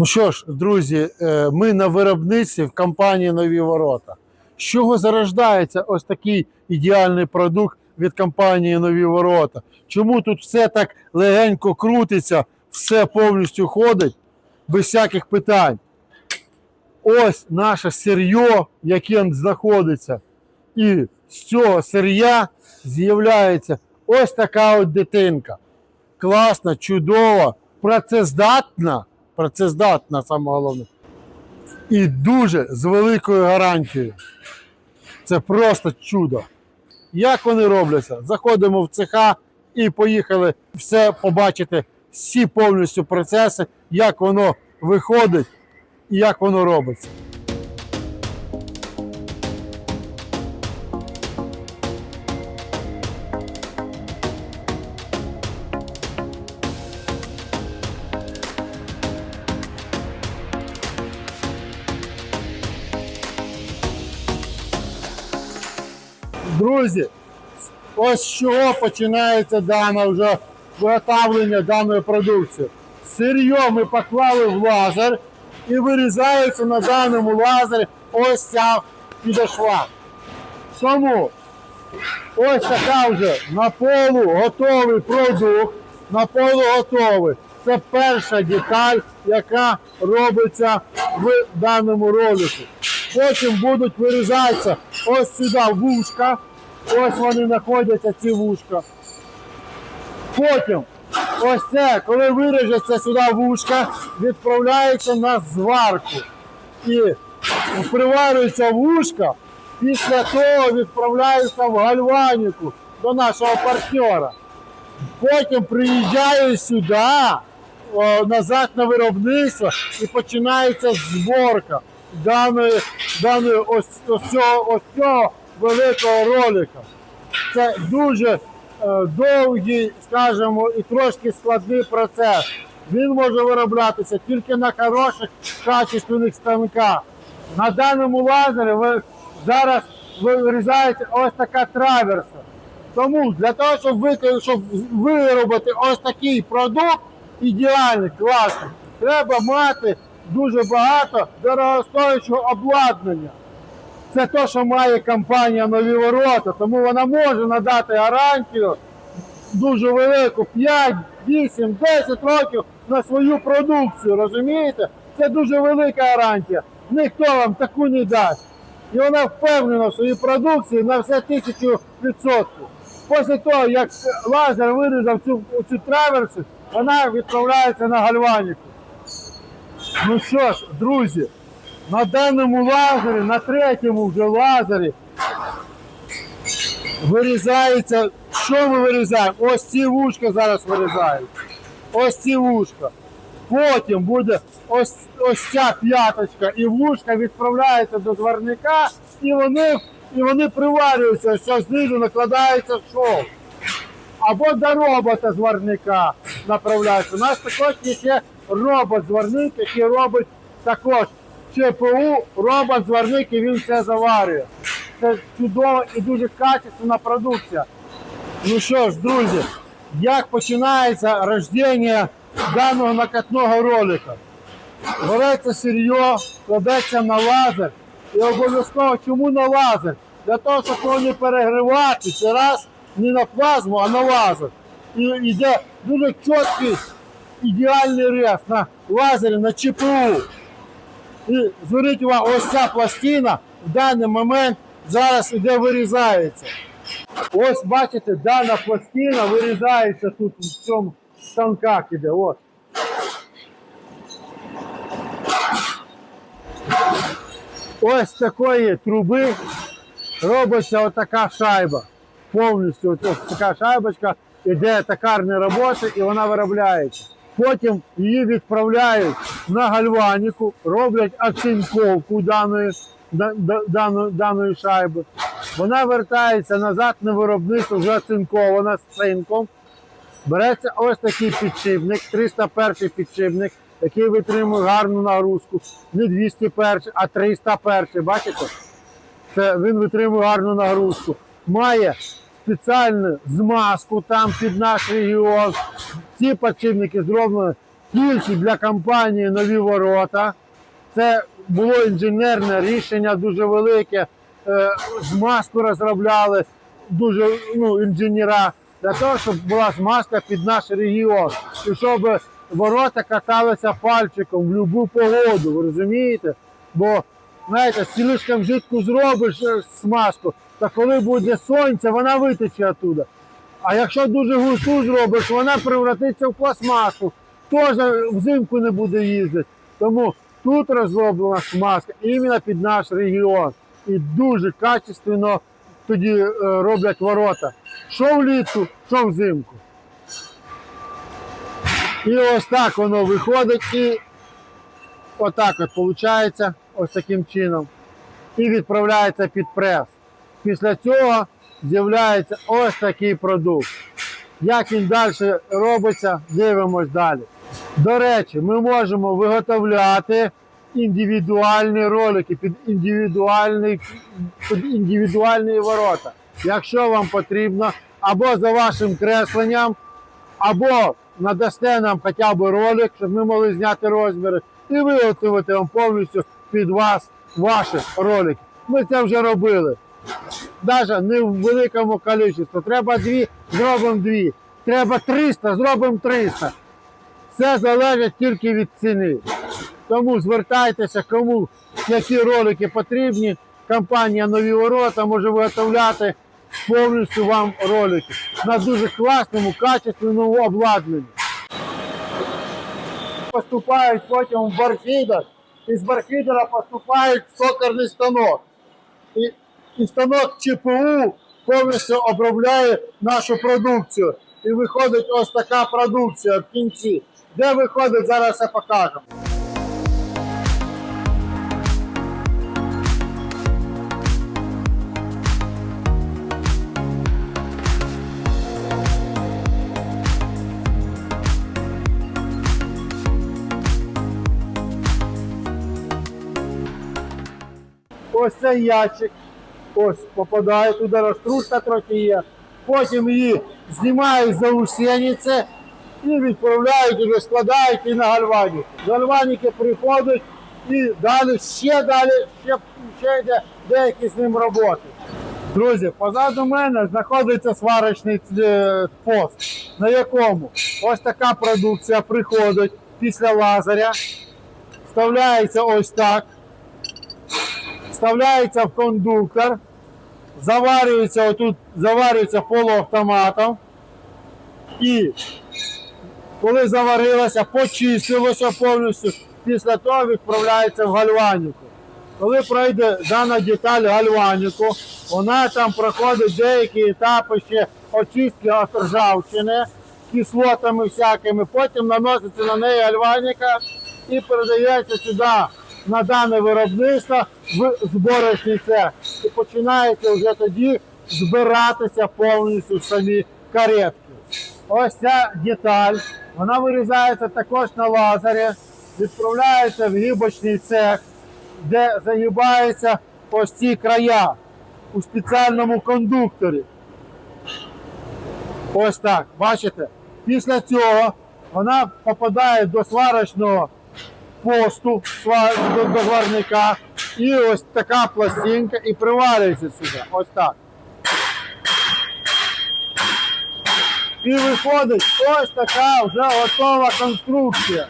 Ну що ж, друзі, е, ми на виробництві в компанії Нові Ворота. З чого зарождається ось такий ідеальний продукт від компанії Нові Ворота? Чому тут все так легенько крутиться, все повністю ходить без всяких питань? Ось наше сир'йо, яке знаходиться. І з цього сир'я з'являється ось така от дитинка. Класна, чудова, працездатна, працездатна саме головне. І дуже з великою гарантією. Це просто чудо. Як вони робляться? Заходимо в цеха і поїхали все побачити, всі повністю процеси, як воно виходить і як воно робиться. Друзі, ось з чого починається дане вже виготовлення даної продукції. Сир'йо ми поклали в лазер і вирізається на даному лазері ось ця підошва. Тому ось така вже на полу готовий продукт, на полу готовий. Це перша деталь, яка робиться в даному ролику. Потім будуть вирізатися ось сюди вушка. Ось вони знаходяться, ці вушка. Потім ось це, коли виріжеться сюди вушка, відправляється на зварку. І приварюється вушка, після того відправляється в гальваніку до нашого партнера. Потім приїжджаю сюди, назад на виробництво і починається зборка даної, даної ось, ось, цього, ось цього великого ролика. Це дуже е, довгий, скажімо, і трошки складний процес. Він може вироблятися тільки на хороших качественних станках. На даному лазері ви зараз ви вирізаєте ось така траверса. Тому для того, щоб, ви, щоб виробити ось такий продукт ідеальний, класний, треба мати дуже багато дорогостоячого обладнання. Це те, що має компанія Нові Ворота, тому вона може надати гарантію дуже велику 5, 8, 10 років на свою продукцію. Розумієте? Це дуже велика гарантія. Ніхто вам таку не дасть. І вона впевнена в своїй продукції на все тисячу відсотків. Після того, як лазер вирізав цю, цю траверсу, вона відправляється на гальваніку. Ну що ж, друзі, на даному лазері, на третьому вже лазері, вирізається. Що ми вирізаємо? Ось ці вушка зараз вирізають. Ось ці вушка. Потім буде ось, ось ця п'яточка і вушка відправляється до зварника, і вони, і вони приварюються, ось знизу накладається шов. Або до робота зварника направляється. У нас також є робот-зварник, який робить також ЧПУ, робот-зварник і він все заварює. Це чудова і дуже качественна продукція. Ну що ж, друзі, як починається рождення даного накатного ролика? Береться сир'йо, кладеться на лазер. І обов'язково чому на лазер? Для того, щоб його не перегрівати, це раз не на плазму, а на лазер. І йде дуже чіткий ідеальний рез на лазері, на ЧПУ. І зверніть увагу, ось ця пластина в даний момент зараз іде вирізається. Ось бачите, дана пластина вирізається тут в цьому станках іде. От. Ось з такої труби робиться отака шайба. Повністю ось така шайбочка, іде токарні роботи і вона виробляється. Потім її відправляють на гальваніку, роблять оцинковку даної, да- да- даної, даної шайби. Вона вертається назад на виробництво, вже оцинкована з цинком. Береться ось такий підшипник, 301 підшипник, який витримує гарну нагрузку. Не 201, а 301. Бачите? Це він витримує гарну нагрузку. Має спеціальну змазку там під наш регіон. Ці підшипники зроблені тільки для компанії нові ворота. Це було інженерне рішення дуже велике. Е, Змазку розробляли дуже ну, інженера для того, щоб була змазка під наш регіон. І щоб ворота каталися пальчиком в будь-яку погоду, ви розумієте? Бо, знаєте, слишком жидку зробиш е, смазку, то коли буде сонце, вона витече оттуда. А якщо дуже густу зробиш, вона превратиться в пластмасу. Теж взимку не буде їздити. Тому тут розроблена смазка іменно під наш регіон. І дуже качественно тоді е, роблять ворота. Що влітку, що взимку. І ось так воно виходить і отак от виходить, ось таким чином. І відправляється під прес. Після цього з'являється ось такий продукт. Як він далі робиться, дивимось далі. До речі, ми можемо виготовляти індивідуальні ролики під індивідуальні, під індивідуальні ворота. Якщо вам потрібно, або за вашим кресленням, або надасте нам хоча б ролик, щоб ми могли зняти розміри, і виготовити вам повністю під вас ваші ролики. Ми це вже робили. Навіть не в великому кількості. Треба дві, зробимо дві. Треба 300, зробимо 300. Це залежить тільки від ціни. Тому звертайтеся, кому які ролики потрібні. Компанія Нові Ворота може виготовляти повністю вам ролики на дуже класному, качественному обладнанні. Поступають потім в барфідер, і з барфідера поступають в токарний станок. І, і станок ЧПУ повністю обробляє нашу продукцію. І виходить ось така продукція в кінці. Де виходить, зараз я покажу. Ось цей ящик. Ось попадає туди, розтрушка трохи є. Потім її знімають за усеніці і відправляють, уже складають і на гальваніку. Гальваніки приходять і далі ще далі, ще, ще йде деякі з ним роботи. Друзі, позаду мене знаходиться сварочний е, пост, на якому ось така продукція приходить після лазаря, вставляється ось так, вставляється в кондуктор, заварюється отут, заварюється полуавтоматом. І коли заварилося, почистилося повністю, після того відправляється в гальваніку. Коли пройде дана деталь гальваніку, вона там проходить деякі етапи ще очистки від ржавчини, кислотами всякими, потім наноситься на неї гальваніка і передається сюди на дане виробництво в зборочний цех. І починається вже тоді збиратися повністю самі каретки. Ось ця деталь, вона вирізається також на лазері, відправляється в гібочний цех, де загибаються ось ці края у спеціальному кондукторі. Ось так, бачите? Після цього вона попадає до сварочного посту до, до зварника, і ось така пластинка і приварюється сюди. Ось так. І виходить ось така вже готова конструкція,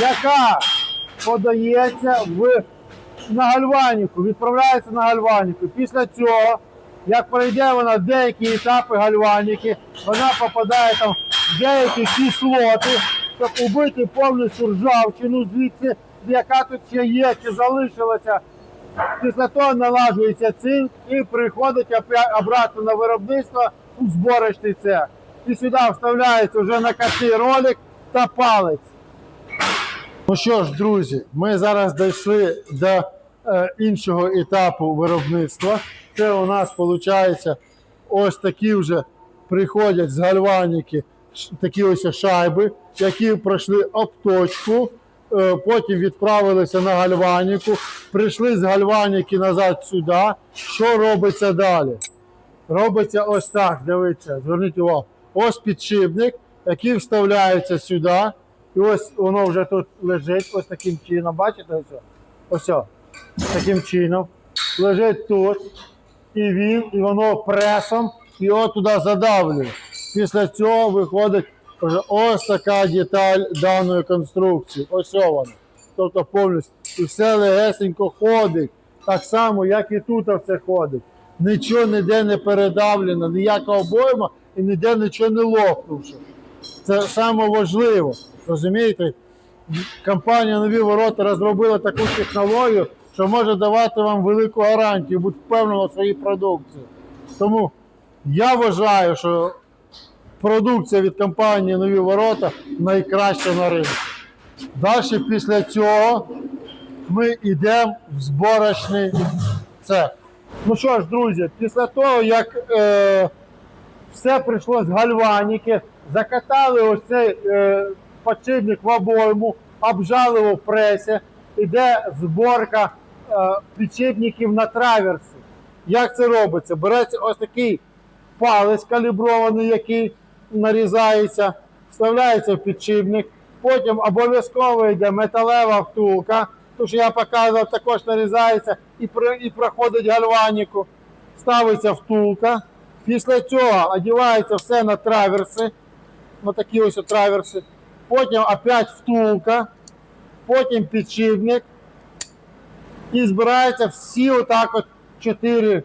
яка подається в на гальваніку, відправляється на гальваніку. Після цього, як пройде вона деякі етапи гальваніки, вона попадає там в деякі кислоти, щоб убити повністю ржавчину звідси, яка тут ще є, чи залишилася. Після того налажується цинк і приходить обратно на виробництво у зборочний цех. І сюди вставляється вже накатий ролик та палець. Ну що ж, друзі, ми зараз дійшли до е, іншого етапу виробництва. Це у нас виходить ось такі вже приходять з гальваніки, такі ось шайби, які пройшли обточку, е, потім відправилися на гальваніку, прийшли з гальваніки назад сюди. Що робиться далі? Робиться ось так, дивіться, зверніть увагу. Ось підшипник, який вставляється сюди І ось воно вже тут лежить, ось таким чином. Бачите? Ось, ось таким чином. Лежить тут. І він, і воно пресом його туди задавлює. Після цього виходить ось така деталь даної конструкції. Ось вона. Тобто повністю. І все легесенько ходить. Так само, як і тут все ходить. Нічого ніде не передавлено, ніяка обойма і ніде нічого не лопнувши. Це саме важливо. Розумієте? Компанія Нові ворота розробила таку технологію, що може давати вам велику гарантію, бути впевнені в своїй продукції. Тому я вважаю, що продукція від компанії Нові ворота найкраща на ринку. Далі після цього ми йдемо в зборочний цех. Ну що ж, друзі, після того, як е, все прийшло з гальваніки, закатали ось цей е, подшипник в обойму, обжали в пресі, іде зборка е, підшипників на траверси. Як це робиться? Береться ось такий палець калібрований, який нарізається, вставляється в підшипник, потім обов'язково йде металева втулка, тому що я показував, також нарізається і, і проходить гальваніку, ставиться втулка. Після цього одягається все на траверси, на такі ось траверси. Потім опять втулка, потім підшипник. І збираються всі отак от чотири,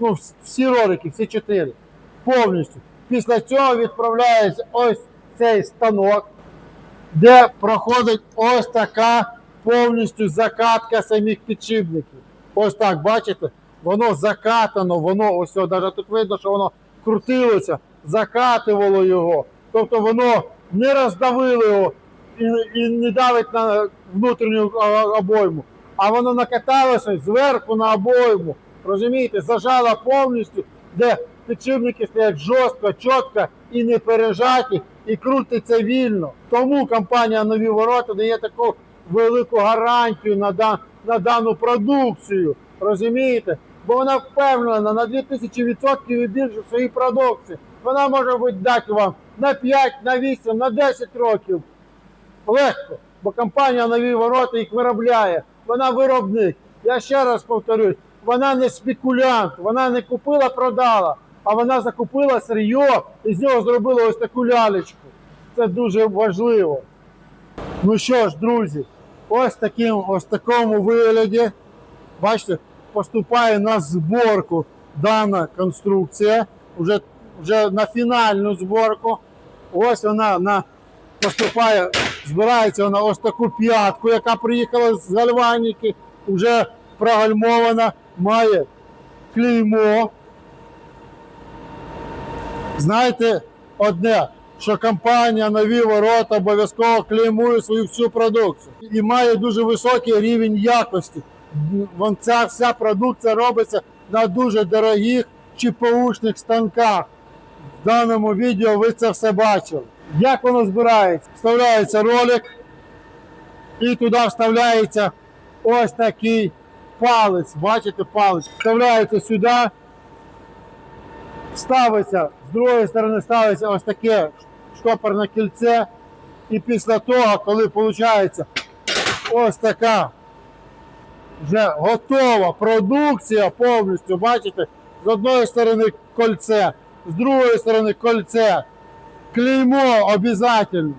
ну, всі ролики, всі чотири. Повністю. Після цього відправляється ось цей станок, де проходить ось така повністю закатка самих підшипників. Ось так, бачите? Воно закатано, воно ось навіть тут видно, що воно крутилося, закатувало його. Тобто воно не роздавило його і, і не давить на внутрішню обойму, а воно накаталося зверху на обойму. Розумієте, зажало повністю, де підшипники стоять жорстко, чітко і не пережаті, і крутиться вільно. Тому компанія Нові ворота дає таку велику гарантію на, дан- на дану продукцію. Розумієте? Бо вона впевнена на 2000% і більше в своїй продукції. Вона може дати вам на 5, на 8, на 10 років. Легко. Бо компанія нові ворота їх виробляє. Вона виробник. Я ще раз повторюсь, вона не спекулянт, вона не купила, продала, а вона закупила сир'йо і з нього зробила ось таку лялечку. Це дуже важливо. Ну що ж, друзі, ось таким ось такому вигляді, бачите, поступає на зборку дана конструкція, вже, вже на фінальну зборку. Ось вона на, поступає, збирається вона ось таку п'ятку, яка приїхала з гальваніки, вже прогальмована, має клеймо. Знаєте одне, що компанія Нові ворота обов'язково клеймує свою всю продукцію і має дуже високий рівень якості. Вон Ця вся продукція робиться на дуже дорогих ЧПУшних станках. В даному відео ви це все бачили. Як воно збирається? Вставляється ролик, і туди вставляється ось такий палець. Бачите, палець. Вставляється сюди, ставиться, з другої сторони ставиться ось таке штопорне кільце. І після того, коли виходить ось така вже готова продукція повністю, бачите, з одної сторони кольце, з другої сторони кольце. Клеймо обов'язково.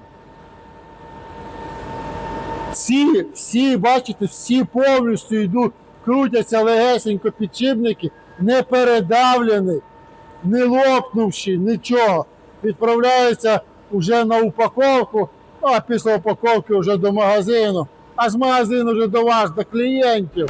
Всі, всі, бачите, всі повністю йдуть, крутяться легесенько підшипники, не передавлені, не лопнувши, нічого. Відправляються вже на упаковку, а після упаковки вже до магазину, а з магазину вже до вас, до клієнтів.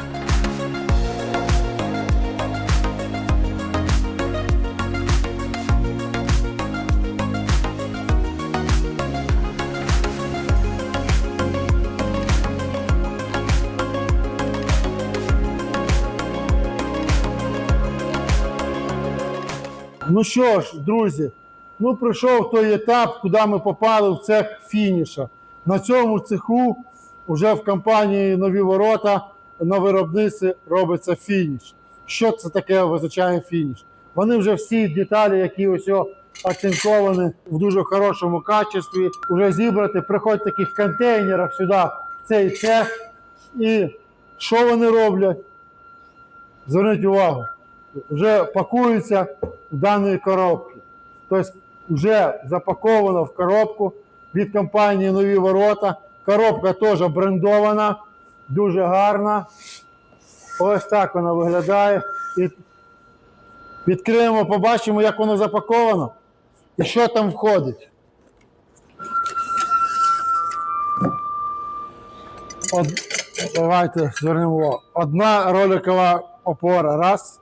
Ну що ж, друзі, ну прийшов той етап, куди ми попали в цех фініша. На цьому цеху вже в компанії Нові ворота на виробництві робиться фініш. Що це таке визначає фініш? Вони вже всі деталі, які ось о оцинковані в дуже хорошому качестві. Вже зібрати, приходять в таких контейнерах сюди, в цей цех. І що вони роблять? Зверніть увагу, вже пакуються дані коробки. Тобто вже запаковано в коробку від компанії Нові Ворота. Коробка теж брендована, дуже гарна. Ось так вона виглядає. І відкриємо, побачимо, як воно запаковано і що там входить. Од... Давайте звернемо. Одна роликова опора. Раз.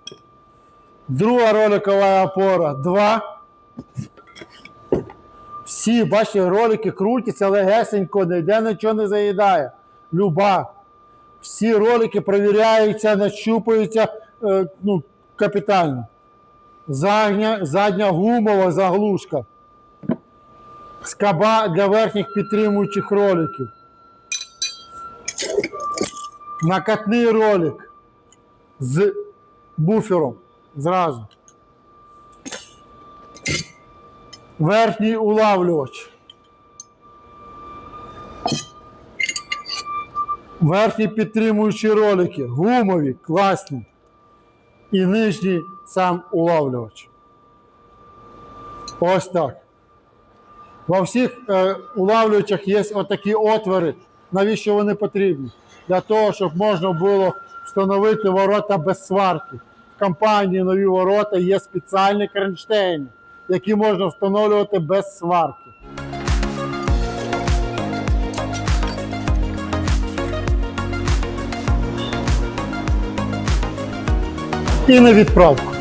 Друга роликова опора. Два. Всі, бачите, ролики крутяться легесенько, ніде нічого не заїдає. Люба. Всі ролики перевіряються, нащупуються е, ну, капітально. Задня, задня гумова заглушка. Скаба для верхніх підтримуючих роликів. Накатний ролик з буфером зразу. Верхній улавлювач. Верхні підтримуючі ролики, гумові, класні. І нижній сам улавлювач. Ось так. Во всіх е, улавлювачах є отакі отвори. Навіщо вони потрібні? Для того, щоб можна було встановити ворота без сварки. Компанії нові ворота є спеціальні кронштейни, які можна встановлювати без сварки. І на відправку.